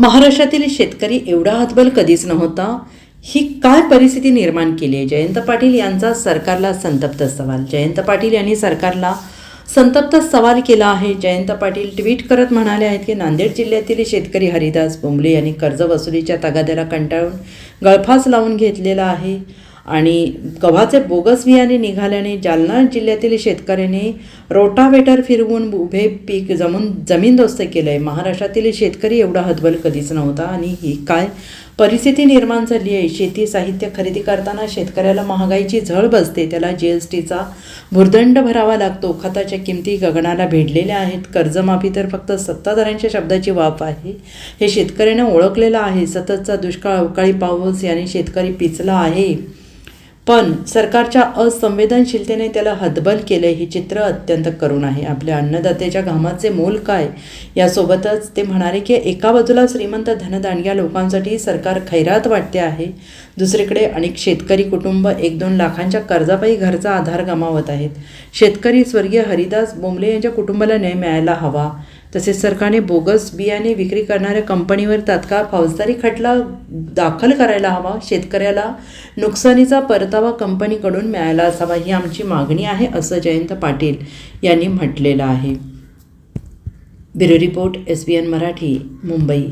महाराष्ट्रातील शेतकरी एवढा हतबल कधीच नव्हता. ही काय परिस्थिती निर्माण केली आहे? जयंत पाटील यांचा सरकारला संतप्त सवाल. जयंत पाटील यांनी सरकारला संतप्त सवाल केला आहे. जयंत पाटील ट्विट करत म्हणाले आहेत की नांदेड जिल्ह्यातील शेतकरी हरिदास बोंबले यांनी कर्जवसुलीच्या तगाद्याला कंटाळून गळफास लावून घेतलेला आहे. आणि गव्हाचे बोगस बियाणे निघाल्याने जालना जिल्ह्यातील शेतकऱ्याने रोटावेटर फिरवून उभे पीक जमून जमीनदोस्त केलं आहे महाराष्ट्रातील शेतकरी एवढा हतबल कधीच नव्हता आणि ही काय परिस्थिती निर्माण झाली आहे? शेती साहित्य खरेदी करताना शेतकऱ्याला महागाईची झळ बसते. त्याला जी एस टीचा भुर्दंड भरावा लागतो. खताच्या किमती गगनाला भेडलेल्या आहेत. कर्जमाफी तर फक्त सत्ताधाऱ्यांच्या शब्दाची वाफ आहे. हे शेतकऱ्यानं ओळखलेलं आहे. सततचा दुष्काळ अवकाळी पाऊस याने शेतकरी पिचला आहे. पण सरकारच्या असंवेदनशीलतेने त्याला हतबल केले हे चित्र अत्यंत करुण आहे. आपल्या अन्नदात्याच्या घामाचे मोल काय? यासोबतच ते म्हणाले की एका बाजूला श्रीमंत धनदांडग्या लोकांसाठी सरकार खैरात वाटते आहे. दुसरीकडे अनेक शेतकरी कुटुंब एक दोन लाखांच्या कर्जापायी घरचा आधार गमावत आहेत. शेतकरी स्वर्गीय हरिदास बोंबले यांच्या कुटुंबाला न्याय मिळायला हवा. तसेच सरकारने बोगस बियाणे विक्री करणाऱ्या कंपनीवर तात्काळ फौजदारी खटला दाखल करायला हवा. शेतकऱ्याला नुकसानीचा परतावा कंपनीकडून मिळायला असावा ही आमची मागणी आहे असं जयंत पाटील यांनी म्हटलेलं आहे. Bureau report S B N Marathi Mumbai.